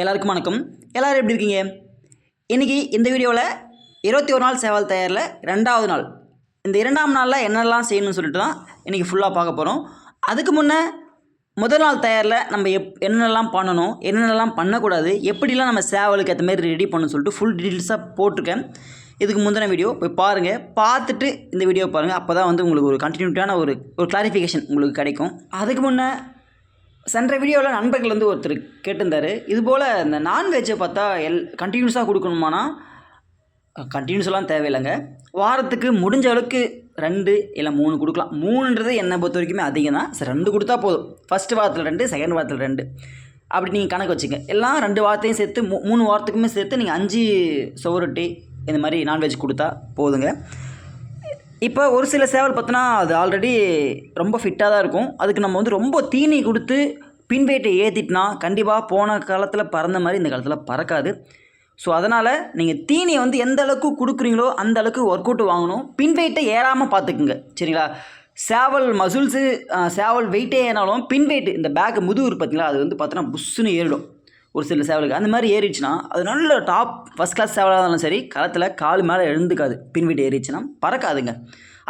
எல்லாருக்கும் வணக்கம். எல்லாரும் எப்படி இருக்கீங்க? இன்றைக்கி இந்த வீடியோவில் இருபத்தி ஒரு நாள் சேவல் தயாரில் ரெண்டாவது நாள். இந்த இரண்டாம் நாளில் என்னெல்லாம் செய்யணும்னு சொல்லிட்டு தான் இன்றைக்கி ஃபுல்லாக பார்க்க போகிறோம் அதுக்கு முன்னே முதல் நாள் தயாரில் நம்ம எப் என்னென்னலாம் பண்ணணும் என்னென்னலாம் பண்ணக்கூடாது எப்படிலாம் நம்ம சேவலுக்கு ஏற்ற மாதிரி ரெடி பண்ணணும்னு சொல்லிட்டு ஃபுல் டீட்டெயில்ஸாக போட்டிருக்கேன். இதுக்கு முந்தின வீடியோ போய் பாருங்கள் பார்த்துட்டு இந்த வீடியோ பாருங்கள் அப்போ தான் வந்து உங்களுக்கு ஒரு கண்டினியூட்டியான ஒரு ஒரு கிளாரிஃபிகேஷன் உங்களுக்கு கிடைக்கும். அதுக்கு முன்னே சென்ற வீடியோவில் நண்பர்கள் வந்து ஒருத்தர் கேட்டிருந்தார். இதுபோல் இந்த நான்வெஜ்ஜை பார்த்தா எல் கண்டினியூஸாக கொடுக்கணுமானா? கண்டினியூஸ்லாம் தேவையில்லைங்க. வாரத்துக்கு முடிஞ்ச அளவுக்கு ரெண்டு இல்லை மூணு கொடுக்கலாம். மூணுன்றது என்னை பொறுத்த வரைக்குமே அதிகம் தான் சரி ரெண்டு கொடுத்தா போதும். ஃபஸ்ட்டு வாரத்தில் ரெண்டு செகண்ட் வாரத்தில் ரெண்டு. அப்படி நீங்கள் கணக்கு வச்சுங்க. எல்லாம் ரெண்டு வாரத்தையும் சேர்த்து மூ மூணு வாரத்துக்குமே சேர்த்து நீங்கள் அஞ்சு சோரொட்டி இந்த மாதிரி நான்வெஜ் கொடுத்தா போதுங்க. இப்போ ஒரு சில சேவல் பார்த்தோன்னா அது ஆல்ரெடி ரொம்ப ஃபிட்டாக தான் இருக்கும். அதுக்கு நம்ம வந்து ரொம்ப தீனி கொடுத்து பின்வேட்டை ஏற்றிட்டுனா கண்டிப்பாக போன காலத்தில் பறந்த மாதிரி இந்த காலத்தில் பறக்காது. ஸோ அதனால் நீங்கள் தீனியை வந்து எந்த அளவுக்கு கொடுக்குறீங்களோ அந்த அளவுக்கு ஒர்க் அவுட் வாங்கணும். பின்வெயிட்டை ஏறாமல் பார்த்துக்குங்க. சரிங்களா? சேவல் மசில்ஸு சேவல் வெயிட்டே ஏறினாலும் பின்வெயிட் இந்த பேக் முதுகு பார்த்தீங்களா? அது வந்து பார்த்தோன்னா புஷ்ஷுன்னு ஏறிடும். ஒரு சில சேவலுக்கு. அந்த மாதிரி ஏறிடுச்சுன்னா அது நல்ல டாப் ஃபஸ்ட் கிளாஸ் சேவலாக இருந்தாலும் சரி களத்தில் கால் மேலே எழுந்துக்காது. பின் ஏறிச்சுன்னா பறக்காதுங்க.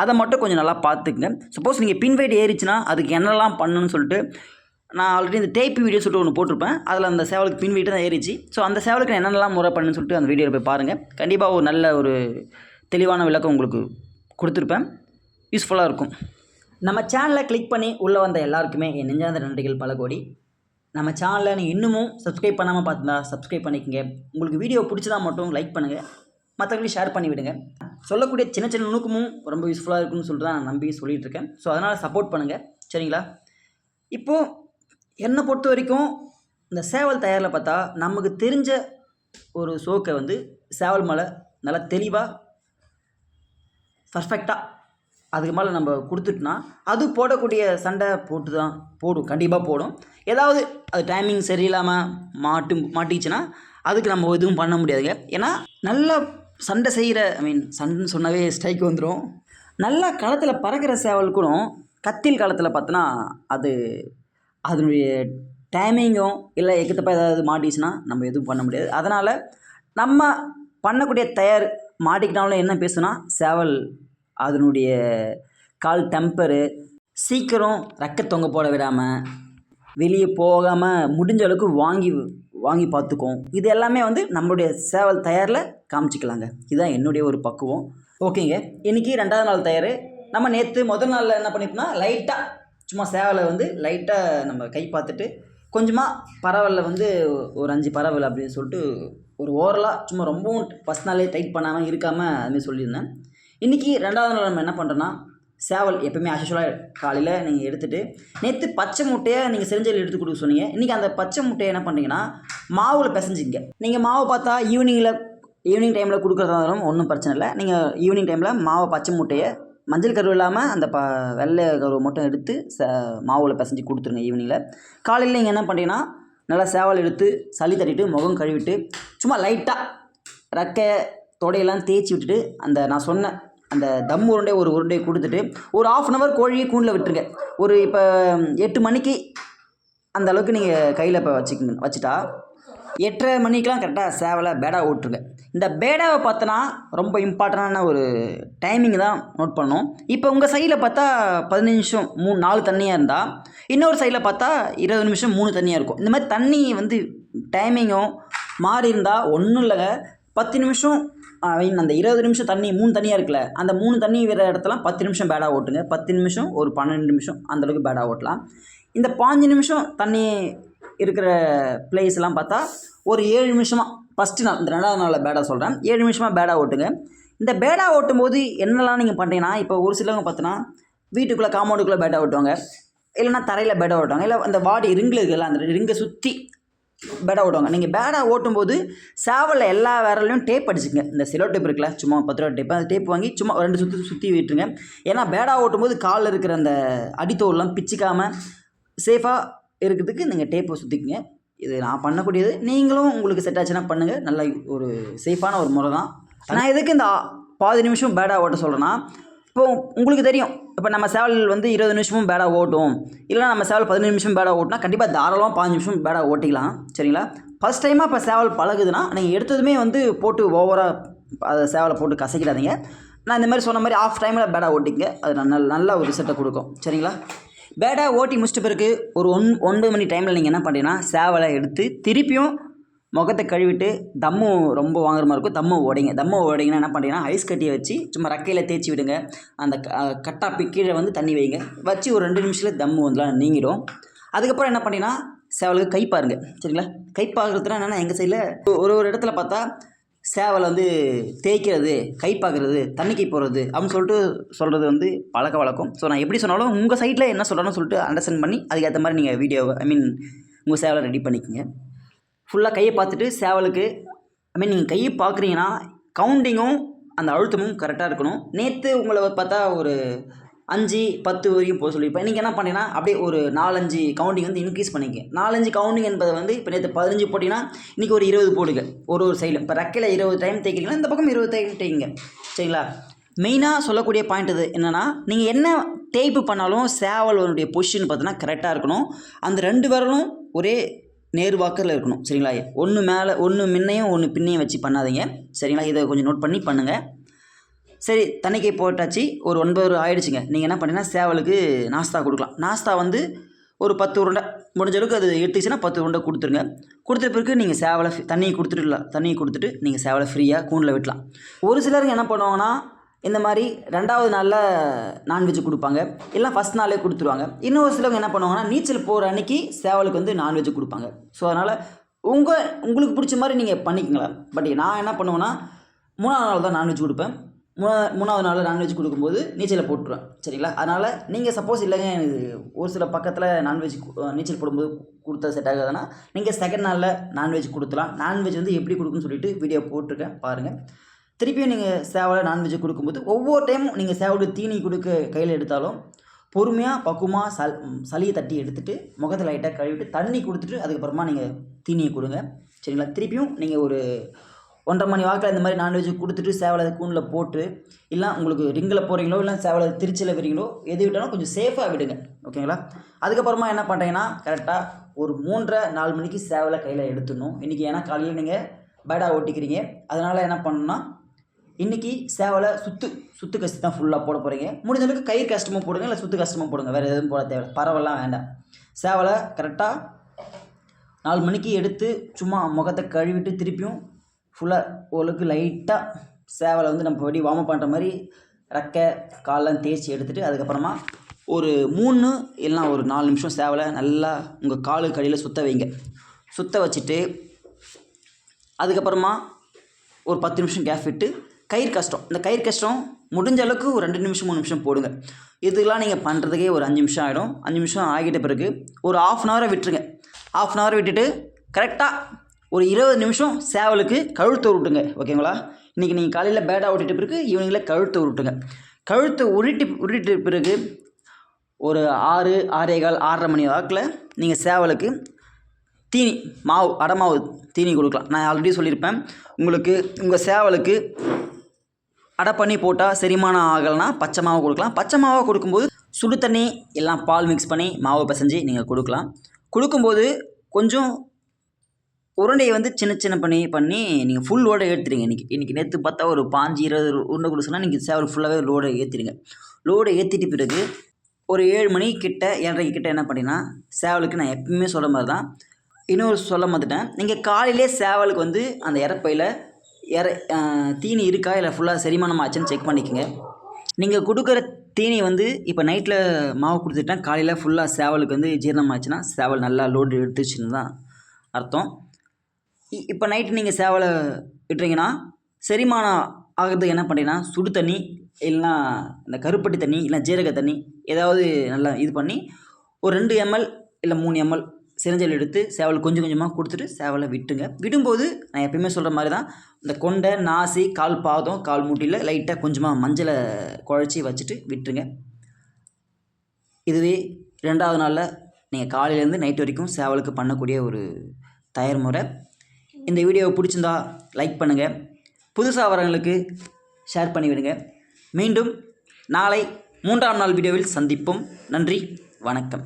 அதை மட்டும் கொஞ்சம் நல்லா பார்த்துக்குங்க. சப்போஸ் நீங்கள் பின் வெயிட் ஏறிச்சுன்னா அதுக்கு என்னெல்லாம் பண்ணணும்னு சொல்லிட்டு நான் ஆல்ரெடி இந்த டேப் வீடியோ சொல்லிட்டு ஒன்று போட்டிருப்பேன். அதில் அந்த சேவலுக்கு பின் வெயிட் தான் ஏறிச்சு ஸோ அந்த சேவலுக்கு நான் என்னென்னலாம் முறை பண்ணுன்னு சொல்லிட்டு அந்த வீடியோவில் போய் பாருங்கள் கண்டிப்பாக ஒரு நல்ல ஒரு தெளிவான விளக்கம் உங்களுக்கு கொடுத்துருப்பேன். யூஸ்ஃபுல்லாக இருக்கும். நம்ம சேனலை கிளிக் பண்ணி உள்ளே வந்த எல்லாருக்குமே என் நெஞ்சார்ந்த நன்றிகள் பல கோடி. நம்ம சேனலை நீங்கள் இன்னமும் சப்ஸ்கிரைப் பண்ணாமல் பார்த்துருந்தா சப்ஸ்கிரைப் பண்ணிக்கங்க. உங்களுக்கு வீடியோ பிடிச்சதா மட்டும் லைக் பண்ணுங்கள் மற்றவங்களையும் ஷேர் பண்ணி விடுங்க. சொல்லக்கூடிய சின்ன சின்ன நுணுக்கமும் ரொம்ப யூஸ்ஃபுல்லாக இருக்கும்னு சொல்லிட்டு தான் நான் நம்பி சொல்லிட்டு இருக்கேன். ஸோ அதனால் சப்போர்ட் பண்ணுங்கள் சரிங்களா? இப்போது என்னை பொறுத்த வரைக்கும் இந்த சேவல் தயாரில் பார்த்தா நமக்கு தெரிஞ்ச ஒரு சோக்கை வந்து சேவல் மலை நல்லா தெளிவாக பர்ஃபெக்டாக அதுக்கு மேலே நம்ம கொடுத்துட்டோன்னா அது போடக்கூடிய சண்டை போட்டு தான் போடும். கண்டிப்பாக போடும். ஏதாவது அது டைமிங் சரியில்லாமல் மாட்டு மாட்டிச்சுன்னா அதுக்கு நம்ம எதுவும் பண்ண முடியாதுங்க. ஏன்னா நல்லா சண்டை செய்கிற ஐ மீன் சண்டைன்னு சொன்னாவே ஸ்ட்ரைக் வந்துடும் நல்லா களத்தில் பறக்கிற சேவல் கூட கத்தில் காலத்தில் பார்த்தோன்னா அது அதனுடைய டைமிங்கும் இல்லை எக்கத்தப்ப ஏதாவது மாட்டிச்சுன்னா நம்ம எதுவும் பண்ண முடியாது. அதனால் நம்ம பண்ணக்கூடிய தயார் மாட்டிக்கிட்டாலும் என்ன பேசுனா சேவல் அதனுடைய கால் டெம்பரு சீக்கிரம் ரெக்க தொங்க போட விடாமல் வெளியே போகாமல் முடிஞ்ச அளவுக்கு வாங்கி வாங்கி பார்த்துக்கும். இது எல்லாமே வந்து நம்மளுடைய சேவல் தயாரில் காமிச்சிக்கலாங்க. இதுதான் என்னுடைய ஒரு பக்குவம். ஓகேங்க. இன்றைக்கி ரெண்டாவது நாள் தயார். நம்ம நேற்று முதல் நாளில் என்ன பண்ணிட்டோம்னா லைட்டாக சும்மா சேவலை வந்து லைட்டாக நம்ம கை பார்த்துட்டு கொஞ்சமாக பறவைல வந்து ஒரு அஞ்சு பறவை அப்படின்னு சொல்லிட்டு ஒரு ஓரலாக சும்மா ரொம்பவும் ஃபஸ்ட் நாளே டைட் பண்ணாமல் இருக்காமல் அதுமாதிரி சொல்லியிருந்தேன். இன்றைக்கி ரெண்டாவது நாள் நம்ம என்ன பண்ணுறோன்னா சேவல் எப்பவுமே அசுவலாக காலையில் நீங்கள் எடுத்துகிட்டு நேற்று பச்சை முட்டையை நீங்கள் செஞ்சல் எடுத்து கொடுக்க சொன்னீங்க. இன்றைக்கி அந்த பச்சை முட்டையை என்ன பண்ணுறீங்கன்னா மாவில் பிசைஞ்சிங்க. நீங்கள் மாவு பார்த்தா ஈவினிங்கில் ஈவினிங் டைமில் கொடுக்குறதா இருந்தாலும் ஒன்றும் பிரச்சனை இல்லை. நீங்கள் ஈவினிங் டைமில் மாவை பச்சை முட்டையை மஞ்சள் கருவு இல்லாமல் அந்த ப வெள்ளை கருவை மட்டும் எடுத்து ச மாவில் பிசைஞ்சு கொடுத்துருங்க ஈவினிங்கில் காலையில் நீங்கள் என்ன பண்ணுறீங்கன்னா நல்லா சேவல் எடுத்து சளி தட்டிட்டு முகம் கழுவிட்டு சும்மா லைட்டாக ரெக்கை தொடையெல்லாம் தேய்ச்சி விட்டுட்டு அந்த நான் சொன்ன அந்த தம் உருண்டை ஒரு உருண்டை கொடுத்துட்டு ஒரு ஆஃப் அன் ஹவர் கோழியை கூண்டில் விட்டுருங்க. ஒரு இப்போ எட்டு மணிக்கு அந்த அளவுக்கு நீங்கள் கையில் இப்போ வச்சுக்கோங்க வச்சுட்டா எட்டரை மணிக்கெலாம் கரெக்டாக சேவலை பேடா ஓட்டுருங்க இந்த பேடாவை பார்த்தோன்னா ரொம்ப இம்பார்ட்டண்டான ஒரு டைமிங் தான் நோட் பண்ணணும் இப்போ உங்கள் சைடில் பார்த்தா பதினஞ்சு நிமிஷம் மூணு நாலு தண்ணியாக இருந்தால் இன்னொரு சைடில் பார்த்தா இருபது நிமிஷம் மூணு தண்ணியாக இருக்கும். இந்த மாதிரி தண்ணி வந்து டைமிங்கும் மாறி இருந்தால் ஒன்றும் இல்லைங்க. பத்து நிமிஷம் ஐ மீன் அந்த இருபது நிமிஷம் தண்ணி மூணு தண்ணியாக இருக்குல்ல அந்த மூணு தண்ணி வர இடத்துல பத்து நிமிஷம் பேடா ஓட்டுங்க. பத்து நிமிஷம் ஒரு பன்னெண்டு நிமிஷம் அந்தளவுக்கு பேடா ஓட்டலாம். இந்த பாஞ்சு நிமிஷம் தண்ணி இருக்கிற பிளேஸ்லாம் பார்த்தா ஒரு ஏழு நிமிஷமாக ஃபஸ்ட்டு நாள் இந்த ரெண்டாவது நாளில் பேடா சொல்கிறேன் ஏழு நிமிஷமாக பேடா ஓட்டுங்க. இந்த பேடா ஓட்டும் போது என்னெல்லாம் நீங்கள் பண்ணுறீங்கன்னா இப்போ ஒரு சிலவங்க பார்த்தோன்னா வீட்டுக்குள்ளே காம்பவுண்டுக்குள்ளே பேடா ஓட்டுவாங்க. இல்லைனா தரையில் பேடா ஓட்டுவாங்க. இல்லை அந்த வாடி ரிங்கில் இருக்குல்ல அந்த ரிங்கை சுற்றி பேடா ஓட்டுவாங்க நீங்கள் பேடா ஓட்டும்போது சேவலில் எல்லா விரலையும் டேப் அடிச்சுங்க இந்த சிலோ டேப் இருக்குல்ல சும்மா பத்து ரூபா டேப் அந்த டேப் வாங்கி சும்மா ரெண்டு சுற்றி சுற்றி விட்டுருங்க. ஏன்னா பேடா ஓட்டும்போது காலில் இருக்கிற அந்த அடித்தோல்லாம் பிச்சுக்காமல் சேஃபாக இருக்கிறதுக்கு நீங்கள் டேப்பை சுற்றிக்குங்க இது நான் பண்ணக்கூடியது. நீங்களும் உங்களுக்கு செட் ஆச்சுன்னா பண்ணுங்கள் நல்ல ஒரு சேஃபான ஒரு முறை தான் நான் எதுக்கு இந்த பாதி நிமிஷம் பேடா ஓட்ட சொல்கிறேன்னா இப்போ உங்களுக்கு தெரியும். இப்போ நம்ம சேவல் வந்து இருபது நிமிஷமும் பேடாக ஓட்டும். இல்லைனா நம்ம சேவல் பதினஞ்சு நிமிஷம் பேடாக ஓட்டினா கண்டிப்பாக தாராளமாக பாஞ்சு நிமிஷம் பேடாக ஓட்டிக்கலாம். சரிங்களா? ஃபஸ்ட் டைமாக இப்போ சேவல் பழகுதுன்னா நீங்கள் எடுத்ததுமே வந்து போட்டு ஓவராக அதை சேவலை போட்டு கசக்கிடாதீங்க. நான் இந்த மாதிரி சொன்ன மாதிரி ஆஃப் டைமில் பேடாக ஓட்டிங்க அது நல்ல நல்ல ஒரு ரிசல்ட்டை கொடுக்கும். சரிங்களா? பேடாக ஓட்டி முடிச்சிட்ட பிறகு ஒரு ஒன் ஒன்பது மணி டைமில் நீங்கள் என்ன பண்ணுறீங்கன்னா சேவலை எடுத்து திருப்பியும் முகத்தை கழுவிட்டு தம்மு ரொம்ப வாங்குற மாதிரி இருக்கும். தம்மு உடைங்க. தம்மு உடைங்கன்னா என்ன பண்ணுறீங்கன்னா ஐஸ் கட்டியை வச்சு சும்மா ரக்கையில் தேய்ச்சி விடுங்க. அந்த க- கட்டாப்பி கீழே வந்து தண்ணி வைங்க. வச்சு ஒரு ரெண்டு நிமிஷத்தில் தம்மு வந்துலாம் நீங்கிடும். அதுக்கப்புறம் என்ன பண்ணீங்கன்னா சேவலுக்கு கை பாருங்க. சரிங்களா? கை பார்க்குறதுனா என்னென்னா எங்கள் சைடில் ஒரு ஒரு இடத்துல பார்த்தா சேவலை வந்து தேய்க்கிறது கை பார்க்குறது தண்ணிக்கு போகிறது அப்படின்னு சொல்லிட்டு சொல்கிறது வந்து பழக்க வழக்கம். ஸோ நான் எப்படி சொன்னாலும் உங்கள் சைட்டில் என்ன சொல்கிறேன்னு சொல்லிட்டு அண்டர்ஸ்டாண்ட் பண்ணி அதுக்கேற்ற மாதிரி நீங்கள் வீடியோ ஐ மீன் உங்கள் சேவலை ரெடி பண்ணிக்கோங்க. ஃபுல்லாக கையை பார்த்துட்டு சேவலுக்கு ஐ மீன் நீங்கள் கையை பார்க்குறீங்கன்னா கவுண்டிங்கும் அந்த அழுத்தமும் கரெக்டாக இருக்கணும். நேற்று உங்களை பார்த்தா ஒரு அஞ்சு பத்து வரைக்கும் போக சொல்லியிருப்பேன். நீங்கள் என்ன பண்ணீங்கன்னா அப்படியே ஒரு நாலஞ்சு கவுண்டிங் வந்து இன்க்ரீஸ் பண்ணிக்க நாலஞ்சு கவுண்டிங் என்பதை வந்து இப்போ நேற்று பதினஞ்சு போட்டிங்கன்னா இன்றைக்கி ஒரு இருபது போடுங்க. ஒரு ஒரு சைடில் இப்போ ரெக்கையில் இருபது டைம் தேய்க்கிறீங்களா இந்த பக்கம் இருபது டைம் தேய்ங்க. சரிங்களா? மெயினாக சொல்லக்கூடிய பாயிண்ட் இது என்னென்னா நீங்கள் என்ன தேய்ப்பு பண்ணாலும் சேவலுடைய பொசிஷன் பார்த்தோன்னா கரெக்டாக இருக்கணும். அந்த ரெண்டு விரலும் ஒரே நேர்வாக்கில் இருக்கணும் சரிங்களா? ஒன்று மேலே ஒன்று முன்னையும் ஒன்று பின்னையும் வச்சு பண்ணாதீங்க சரிங்களா? இதை கொஞ்சம் நோட் பண்ணி பண்ணுங்கள் சரி தண்ணிக்கை போட்டாச்சு ஒரு ஒன்பது ஆயிடுச்சுங்க. நீங்கள் என்ன பண்ணீங்கன்னா சேவலுக்கு நாஸ்தா கொடுக்கலாம். நாஸ்தா வந்து ஒரு பத்து உருண்டை முடிஞ்ச அளவுக்கு அது எடுத்துச்சுன்னா பத்து உருண்டை கொடுத்துருங்க. கொடுத்த பிறகு நீங்கள் சேவலை தண்ணியை கொடுத்துட்டுலாம் தண்ணியை கொடுத்துட்டு நீங்கள் சேவலை ஃப்ரீயாக கூண்டில் விட்டலாம். ஒரு சிலருங்க என்ன பண்ணுவாங்கன்னா இந்த மாதிரி ரெண்டாவது நாளில் நான்வெஜ் கொடுப்பாங்க. எல்லாம் ஃபஸ்ட் நாளே கொடுத்துருவாங்க. இன்னொரு சிலவங்க என்ன பண்ணுவாங்கன்னா நீச்சல் போகிற அன்னைக்கு சேவலுக்கு வந்து நான்வெஜ் கொடுப்பாங்க. ஸோ அதனால் உங்கள் உங்களுக்கு பிடிச்ச மாதிரி நீங்கள் பண்ணிக்கங்களா பட் நான் என்ன பண்ணுவேன்னா மூணாவது நாள் தான் நான்வெஜ் கொடுப்பேன். மூணா மூணாவது நாள் நான்வெஜ் கொடுக்கும்போது நீச்சலை போட்டுருவேன். சரிங்களா? அதனால் நீங்கள் சப்போஸ் இல்லைங்க எனக்கு ஒரு சில பக்கத்தில் நான்வெஜ் நீச்சல் போடும்போது கொடுத்தா செட் ஆகாதுன்னா நீங்கள் செகண்ட் நாளில் நான்வெஜ் கொடுத்துலாம். நான்வெஜ் வந்து எப்படி கொடுக்குன்னு சொல்லிட்டு வீடியோ போட்டிருக்கேன். பாருங்கள் திருப்பியும் நீங்கள் சேவலை நான்வெஜ் கொடுக்கும்போது ஒவ்வொரு டைமும் நீங்கள் சேவலுக்கு தீனி கொடுக்க கையில் எடுத்தாலும் பொறுமையாக பக்குவமாக சல் சளியை தட்டி எடுத்துகிட்டு முகத்தில் லைட்டாக கழுவிட்டு தண்ணி கொடுத்துட்டு அதுக்கப்புறமா நீங்கள் தீனியை கொடுங்க. சரிங்களா? திருப்பியும் நீங்கள் ஒரு ஒன்றரை மணி வாக்கில் இந்த மாதிரி நான்வெஜ் கொடுத்துட்டு சேவலை கூண்டில் போட்டு இல்லை உங்களுக்கு ரிங்கில் போகிறீங்களோ இல்லை சேவலை திருச்சியில் விடுறீங்களோ எது விட்டாலும் கொஞ்சம் சேஃபாக விடுங்க. ஓகேங்களா? அதுக்கப்புறமா என்ன பண்ணுறீங்கன்னா கரெக்டாக ஒரு மூன்றரை நாலு மணிக்கு சேவலை கையில் எடுத்துடணும். இன்றைக்கி ஏன்னா காலையில் நீங்கள் பேடாக ஓட்டிக்கிறீங்க. அதனால் என்ன பண்ணணும்னா இன்றைக்கி சேவலை சுத்து சுத்து கஷ்டி தான் ஃபுல்லாக போட போகிறீங்க முடிஞ்ச அளவுக்கு கை கஷ்டமாக போடுங்க இல்லை சுத்து கஷ்டமாக போடுங்க. வேறு எதுவும் போட தேவை பரவலாம் வேண்டாம். சேவலை கரெக்டாக நாலு மணிக்கு எடுத்து சும்மா முகத்தை கழுவிட்டு திருப்பியும் ஃபுல்லாக ஓரளவுக்கு லைட்டாக சேவலை வந்து நம்ம படி வார்ம் பண்ணுற மாதிரி ரெக்கை காலெலாம் தேய்ச்சி எடுத்துகிட்டு அதுக்கப்புறமா ஒரு மூணு இல்லைனா ஒரு நாலு நிமிஷம் சேவலை நல்லா உங்கள் காலுக்கு அடியில் சுத்த வைங்க. சுத்த வச்சுட்டு அதுக்கப்புறமா ஒரு பத்து நிமிஷம் கேப் விட்டு கயிறு கஷ்டம். இந்த கயிறு கஷ்டம் முடிஞ்ச அளவுக்கு ஒரு ரெண்டு நிமிஷம் மூணு நிமிஷம் போடுங்க. இதுக்கெலாம் நீங்கள் பண்ணுறதுக்கே ஒரு அஞ்சு நிமிஷம் ஆகிடும் அஞ்சு நிமிஷம் ஆகிட்ட பிறகு ஒரு ஆஃப் அன் ஹவரை விட்டுருங்க. ஆஃப் அன் ஹவர் விட்டுட்டு கரெக்டாக ஒரு இருபது நிமிஷம் சேவலுக்கு கழுத்து உருட்டுங்க. ஓகேங்களா? இன்றைக்கி நீங்கள் காலையில் பேடாக ஓட்டிட்டு பிறகு ஈவினிங்கில் கழுத்து உருட்டுங்க. கழுத்து உருட்டி உருட்டிட்டு பிறகு ஒரு ஆறு ஆறே கால் ஆறரை மணி வாக்கில் நீங்கள் சேவலுக்கு தீனி மாவு அடை மாவு தீனி கொடுக்கலாம். நான் ஆல்ரெடி சொல்லியிருப்பேன். உங்களுக்கு உங்கள் சேவலுக்கு அடை பண்ணி போட்டால் செரிமானம் ஆகலைன்னா பச்சை மாவு கொடுக்கலாம். பச்சை மாவை கொடுக்கும்போது சுடு தண்ணி எல்லாம் பால் மிக்ஸ் பண்ணி மாவை பிசைஞ்சு நீங்கள் கொடுக்கலாம். கொடுக்கும்போது கொஞ்சம் உருண்டையை வந்து சின்ன சின்ன பண்ணி பண்ணி நீங்கள் ஃபுல் லோடை ஏற்றுறீங்க இன்றைக்கி இன்றைக்கி நேற்று பார்த்தா ஒரு பாஞ்சு இருபது உருண்டை கொடுக்க நீங்கள் சேவல் ஃபுல்லாகவே லோடை ஏற்றிடுங்க லோடை ஏற்றிட்டு பிறகு ஒரு ஏழு மணி கிட்ட ஏழரை கிட்ட என்ன பண்ணினா சேவலுக்கு நான் எப்பவுமே சொல்ல மாதிரி தான் இன்னொரு சொல்ல மாட்டேன் நீங்கள் காலையிலே சேவலுக்கு வந்து அந்த இறப்பையில் இற தீனி இருக்கா? இல்லை ஃபுல்லாக செரிமானம் ஆச்சுன்னு செக் பண்ணிக்கோங்க. நீங்கள் கொடுக்குற தீனி வந்து இப்போ நைட்டில் மாவு கொடுத்துட்டா காலையில் ஃபுல்லாக சேவலுக்கு வந்து ஜீரணம் ஆச்சுன்னா சேவல் நல்லா லோடு எடுத்துச்சுன்னு தான் அர்த்தம். இ- இப்போ நைட்டு நீங்கள் சேவலை விட்டுறீங்கன்னா செரிமானம் ஆகிறதுக்கு என்ன பண்ணுறீங்கன்னா சுடு தண்ணி இல்லைன்னா இந்த கருப்பட்டி தண்ணி இல்லை ஜீரக தண்ணி ஏதாவது நல்லா இது பண்ணி ஒரு ரெண்டு எம்எல் இல்லை மூணு எம்எல் சிறஞ்சல் எடுத்து சேவல் கொஞ்சம் கொஞ்சமாக கொடுத்துட்டு சேவலை விட்டுங்க விடும்போது நான் எப்பயுமே சொல்கிற மாதிரி தான் இந்த கொண்டை நாசி கால் பாதம் கால் மூட்டியில் லைட்டாக கொஞ்சமாக மஞ்சளை குழச்சி வச்சுட்டு விட்டுருங்க. இதுவே ரெண்டாவது நாளில் நீங்கள் காலையிலேருந்து நைட் வரைக்கும் சேவலுக்கு பண்ணக்கூடிய ஒரு தயார் முறை. இந்த வீடியோவை பிடிச்சிருந்தா லைக் பண்ணுங்கள் புதுசாக வரவங்களுக்கு ஷேர் பண்ணி விடுங்க. மீண்டும் நாளை மூன்றாம் நாள் வீடியோவில் சந்திப்போம். நன்றி வணக்கம்.